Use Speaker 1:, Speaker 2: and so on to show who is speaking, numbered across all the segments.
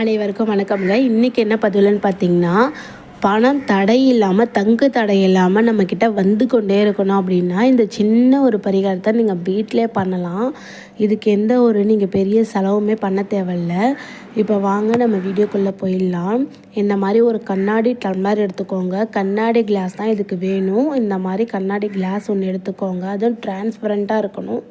Speaker 1: அனைவருக்கும் வணக்கம்ங்க இன்றைக்கி என்ன பதிவுலன்னு பார்த்தீங்கன்னா பணம் தடை இல்லாமல் தங்கு தடை இல்லாமல் நம்மக்கிட்ட வந்து கொண்டே இருக்கணும் அப்படின்னா இந்த சின்ன ஒரு பரிகாரத்தை நீங்கள் வீட்டிலே பண்ணலாம். இதுக்கு எந்த ஒரு நீங்கள் பெரிய செலவுமே பண்ண தேவையில்ல. இப்போ வாங்க நம்ம வீடியோக்குள்ளே போயிடலாம். இந்த மாதிரி ஒரு கண்ணாடி டம்ளர் எடுத்துக்கோங்க. கண்ணாடி கிளாஸ் தான் இதுக்கு வேணும். இந்த மாதிரி கண்ணாடி கிளாஸ் ஒன்று எடுத்துக்கோங்க. அதுவும் டிரான்ஸ்பரண்ட்டாக இருக்கணும்.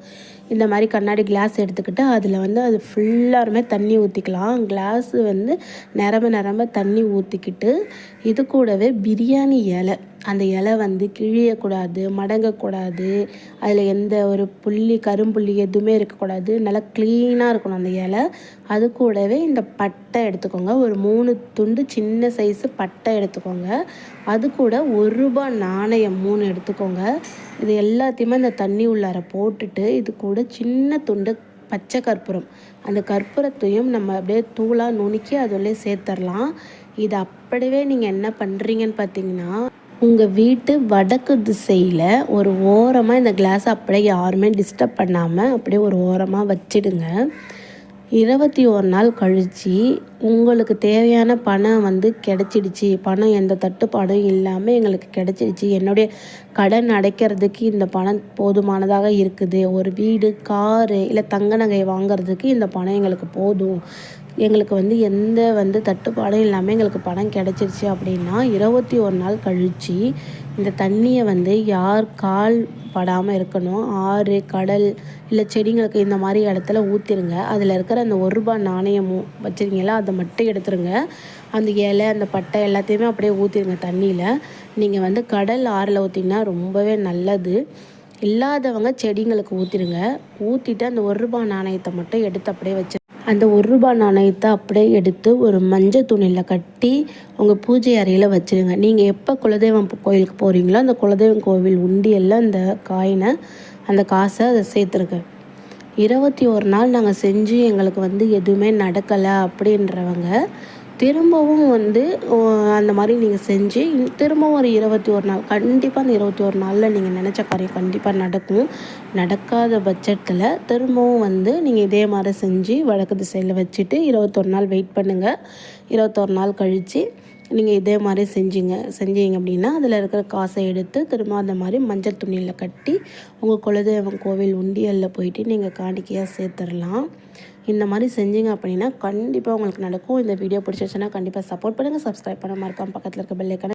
Speaker 1: இந்த மாதிரி கண்ணாடி கிளாஸ் எடுத்துக்கிட்டு அதில் வந்து அது ஃபுல்லாருமே தண்ணி ஊற்றிக்கலாம் கிளாஸு வந்து நிரம்ப நிரம்ப தண்ணி ஊற்றிக்கிட்டு இது கூடவே பிரியாணி இலை. அந்த இலை வந்து கிழியக்கூடாது மடங்கக்கூடாது. அதில் எந்த ஒரு புள்ளி கரும்புள்ளி எதுவுமே இருக்கக்கூடாது. நல்லா க்ளீனாக இருக்கணும் அந்த இலை. அது கூடவே இந்த பட்டை எடுத்துக்கோங்க. ஒரு மூணு துண்டு சின்ன சைஸு பட்டை எடுத்துக்கோங்க. அது கூட ஒரு ரூபா நாணயம் மூணு எடுத்துக்கோங்க. இது எல்லாத்தையுமே அந்த தண்ணி உள்ளார போட்டுட்டு இது கூட சின்ன துண்டு பச்சை கற்பூரம். அந்த கற்பூரத்தையும் நம்ம அப்படியே தூளாக நுணுக்கி அதோடய சேர்த்துடலாம். இது அப்படியே நீங்கள் என்ன பண்ணுறீங்கன்னு பார்த்தீங்கன்னா உங்கள் வீட்டு வடக்கு திசையில் ஒரு ஓரமாக இந்த கிளாஸை அப்படியே யாருமே டிஸ்டர்ப் பண்ணாமல் அப்படியே ஒரு ஓரமாக வச்சிடுங்க. இருபத்தி ஒரு நாள் கழித்து உங்களுக்கு தேவையான பணம் வந்து கிடச்சிடுச்சு. பணம் எந்த தட்டுப்பாடும் இல்லாமல் எங்களுக்கு கிடச்சிடுச்சு. என்னுடைய கடன் அடைக்கிறதுக்கு இந்த பணம் போதுமானதாக இருக்குது. ஒரு வீடு காரு இல்லை தங்க நகை வாங்கிறதுக்கு இந்த பணம் எங்களுக்கு போதும். எங்களுக்கு வந்து எந்த வந்து தட்டுப்பாடும் இல்லாமல் எங்களுக்கு பணம் கிடச்சிருச்சு அப்படின்னா இருபத்தி ஒரு நாள் கழித்து இந்த தண்ணியை வந்து யார் கால் படாமல் இருக்கணும்? ஆறு கடல் இல்லை செடிங்களுக்கு இந்த மாதிரி இடத்துல ஊற்றிருங்க அதில் இருக்கிற அந்த ஒரு ரூபா நாணயமும் வச்சுருக்கீங்களா? அதை மட்டும் எடுத்துருங்க. அந்த இலை அந்த பட்டை எல்லாத்தையுமே அப்படியே ஊற்றிருங்க தண்ணியில். நீங்கள் வந்து கடல் ஆறில் ஊற்றிங்கன்னா ரொம்பவே நல்லது. இல்லாதவங்க செடிங்களுக்கு ஊற்றிடுங்க ஊற்றிட்டு அந்த ஒரு ரூபாய் நாணயத்தை மட்டும் எடுத்து அப்படியே வச்சு அந்த ஒரு ரூபாய் நாணயத்தை அப்படியே எடுத்து ஒரு மஞ்சள் துணியில் கட்டி உங்கள் பூஜை அறையில் வச்சுருங்க. நீங்கள் எப்போ குலதெய்வம் கோயிலுக்கு போகிறீங்களோ அந்த குலதெய்வம் கோவில் உண்டியலில் அந்த காயினை அந்த காசை அதை சேர்த்துருங்க. இருபத்தி ஒரு நாள் நாங்கள் செஞ்சு எங்களுக்கு வந்து எதுவுமே நடக்கலை அப்படின்றவங்க திரும்பவும் வந்து அந்த மாதிரி நீங்கள் செஞ்சு திரும்பவும் ஒரு இருபத்தி ஒரு நாள் கண்டிப்பாக அந்த இருபத்தி ஒரு நாளில் நீங்கள் நினச்ச காரியம் கண்டிப்பாக நடக்கும். நடக்காத பட்சத்தில் திரும்பவும் வந்து நீங்கள் இதே மாதிரி செஞ்சு வடக்கு திசையில் வச்சுட்டு இருபத்தொரு நாள் வெயிட் பண்ணுங்கள் இருபத்தொரு நாள் கழித்து நீங்கள் இதே மாதிரி செஞ்சீங்க செஞ்சீங்க அப்படின்னா அதில் இருக்கிற காசை எடுத்து திரும்ப அந்த மாதிரி மஞ்சள் துணியில் கட்டி உங்கள் குலதெய்வம் கோவில் உண்டியலில் போயிட்டு நீங்கள் காணிக்கையாக சேர்த்துடலாம். இந்த மாதிரி செஞ்சீங்க அப்படின்னா கண்டிப்பாக உங்களுக்கு நடக்கும். இந்த வீடியோ பிடிச்சிருச்சுன்னா கண்டிப்பாக சப்போர்ட் பண்ணுங்கள் சப்ஸ்கிரைப் பண்ண மறக்காமல் பக்கத்தில் இருக்க பெல்லைக்கான